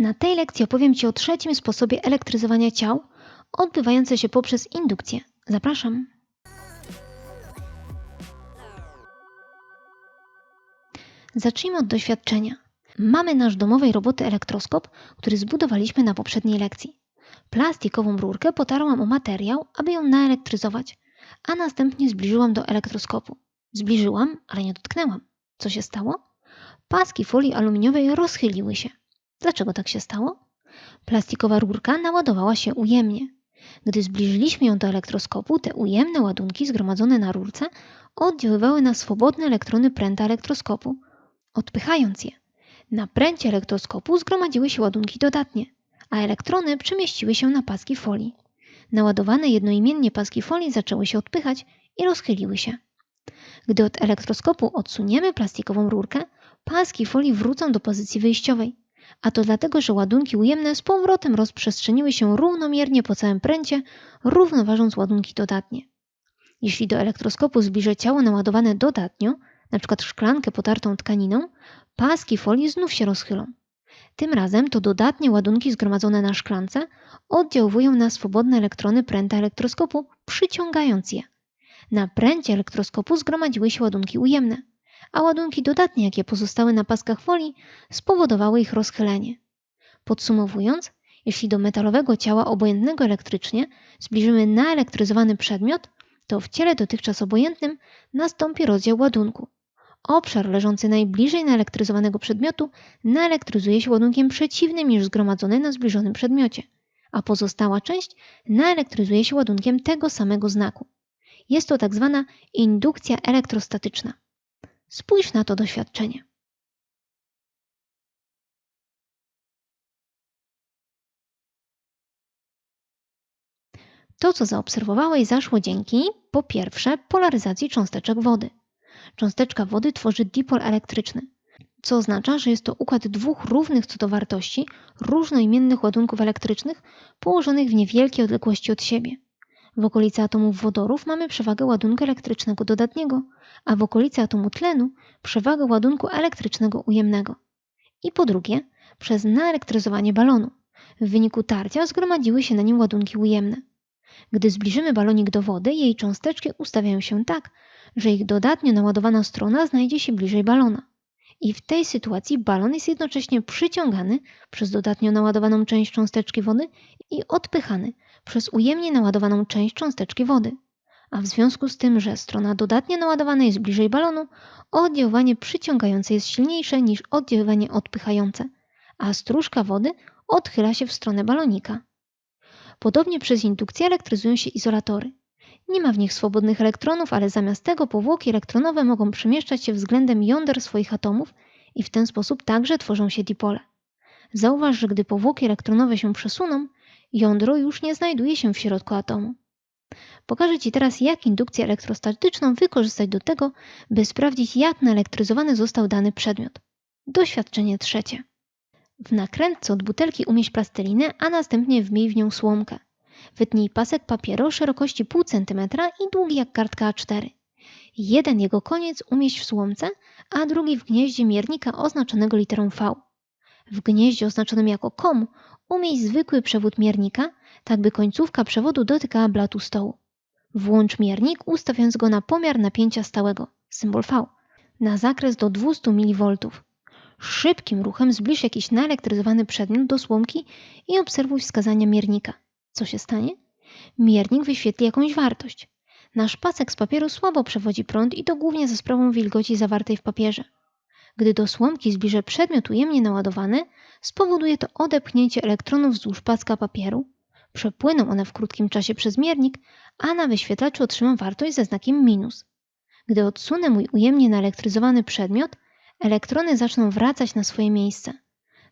Na tej lekcji opowiem Ci o trzecim sposobie elektryzowania ciał, odbywające się poprzez indukcję. Zapraszam. Zacznijmy od doświadczenia. Mamy nasz domowej roboty elektroskop, który zbudowaliśmy na poprzedniej lekcji. Plastikową rurkę potarłam o materiał, aby ją naelektryzować, a następnie zbliżyłam do elektroskopu. Zbliżyłam, ale nie dotknęłam. Co się stało? Paski folii aluminiowej rozchyliły się. Dlaczego tak się stało? Plastikowa rurka naładowała się ujemnie. Gdy zbliżyliśmy ją do elektroskopu, te ujemne ładunki zgromadzone na rurce oddziaływały na swobodne elektrony pręta elektroskopu, odpychając je. Na pręcie elektroskopu zgromadziły się ładunki dodatnie, a elektrony przemieściły się na paski folii. Naładowane jednoimiennie paski folii zaczęły się odpychać i rozchyliły się. Gdy od elektroskopu odsuniemy plastikową rurkę, paski folii wrócą do pozycji wyjściowej, a to dlatego, że ładunki ujemne z powrotem rozprzestrzeniły się równomiernie po całym pręcie, równoważąc ładunki dodatnie. Jeśli do elektroskopu zbliżę ciało naładowane dodatnio, np. szklankę potartą tkaniną, paski folii znów się rozchylą. Tym razem to dodatnie ładunki zgromadzone na szklance oddziałują na swobodne elektrony pręta elektroskopu, przyciągając je. Na pręcie elektroskopu zgromadziły się ładunki ujemne, a ładunki dodatnie, jakie pozostały na paskach folii, spowodowały ich rozchylenie. Podsumowując, jeśli do metalowego ciała obojętnego elektrycznie zbliżymy naelektryzowany przedmiot, to w ciele dotychczas obojętnym nastąpi rozdział ładunku. Obszar leżący najbliżej naelektryzowanego przedmiotu naelektryzuje się ładunkiem przeciwnym niż zgromadzony na zbliżonym przedmiocie, a pozostała część naelektryzuje się ładunkiem tego samego znaku. Jest to tak zwana indukcja elektrostatyczna. Spójrz na to doświadczenie. To, co zaobserwowałeś, zaszło dzięki, po pierwsze, polaryzacji cząsteczek wody. Cząsteczka wody tworzy dipol elektryczny, co oznacza, że jest to układ dwóch równych co do wartości, różnoimiennych ładunków elektrycznych położonych w niewielkiej odległości od siebie. W okolicy atomów wodorów mamy przewagę ładunku elektrycznego dodatniego, a w okolicy atomu tlenu przewagę ładunku elektrycznego ujemnego. I po drugie, przez naelektryzowanie balonu. W wyniku tarcia zgromadziły się na nim ładunki ujemne. Gdy zbliżymy balonik do wody, jej cząsteczki ustawiają się tak, że ich dodatnio naładowana strona znajdzie się bliżej balona. I w tej sytuacji balon jest jednocześnie przyciągany przez dodatnio naładowaną część cząsteczki wody i odpychany przez ujemnie naładowaną część cząsteczki wody. A w związku z tym, że strona dodatnie naładowana jest bliżej balonu, oddziaływanie przyciągające jest silniejsze niż oddziaływanie odpychające, a stróżka wody odchyla się w stronę balonika. Podobnie przez indukcję elektryzują się izolatory. Nie ma w nich swobodnych elektronów, ale zamiast tego powłoki elektronowe mogą przemieszczać się względem jąder swoich atomów i w ten sposób także tworzą się dipole. Zauważ, że gdy powłoki elektronowe się przesuną, jądro już nie znajduje się w środku atomu. Pokażę Ci teraz, jak indukcję elektrostatyczną wykorzystać do tego, by sprawdzić, jak naelektryzowany został dany przedmiot. Doświadczenie trzecie. W nakrętce od butelki umieść plastelinę, a następnie wmij w nią słomkę. Wytnij pasek papieru szerokości pół centymetra i długi jak kartka A4. Jeden jego koniec umieść w słomce, a drugi w gnieździe miernika oznaczonego literą V. W gnieździe oznaczonym jako kom umieść zwykły przewód miernika, tak by końcówka przewodu dotykała blatu stołu. Włącz miernik, ustawiając go na pomiar napięcia stałego, symbol V, na zakres do 200 mV. Szybkim ruchem zbliż jakiś naelektryzowany przedmiot do słomki i obserwuj wskazania miernika. Co się stanie? Miernik wyświetli jakąś wartość. Nasz pasek z papieru słabo przewodzi prąd i to głównie za sprawą wilgoci zawartej w papierze. Gdy do słomki zbliżę przedmiot ujemnie naładowany, spowoduje to odepchnięcie elektronów wzdłuż paska papieru. Przepłyną one w krótkim czasie przez miernik, a na wyświetlaczu otrzymam wartość ze znakiem minus. Gdy odsunę mój ujemnie naelektryzowany przedmiot, elektrony zaczną wracać na swoje miejsce.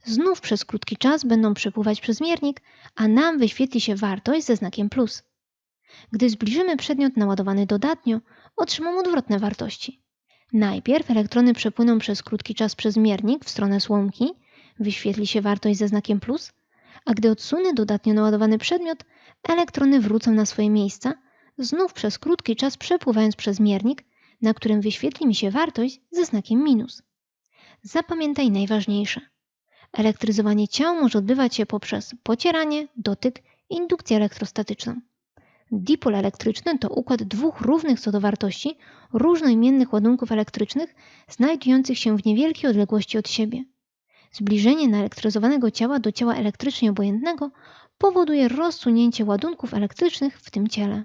Znów przez krótki czas będą przepływać przez miernik, a nam wyświetli się wartość ze znakiem plus. Gdy zbliżymy przedmiot naładowany dodatnio, otrzymam odwrotne wartości. Najpierw elektrony przepłyną przez krótki czas przez miernik w stronę słomki, wyświetli się wartość ze znakiem plus, a gdy odsunę dodatnio naładowany przedmiot, elektrony wrócą na swoje miejsca, znów przez krótki czas przepływając przez miernik, na którym wyświetli mi się wartość ze znakiem minus. Zapamiętaj najważniejsze. Elektryzowanie ciał może odbywać się poprzez pocieranie, dotyk indukcję elektrostatyczną. Dipol elektryczny to układ dwóch równych co do wartości różnoimiennych ładunków elektrycznych znajdujących się w niewielkiej odległości od siebie. Zbliżenie naelektryzowanego ciała do ciała elektrycznie obojętnego powoduje rozsunięcie ładunków elektrycznych w tym ciele.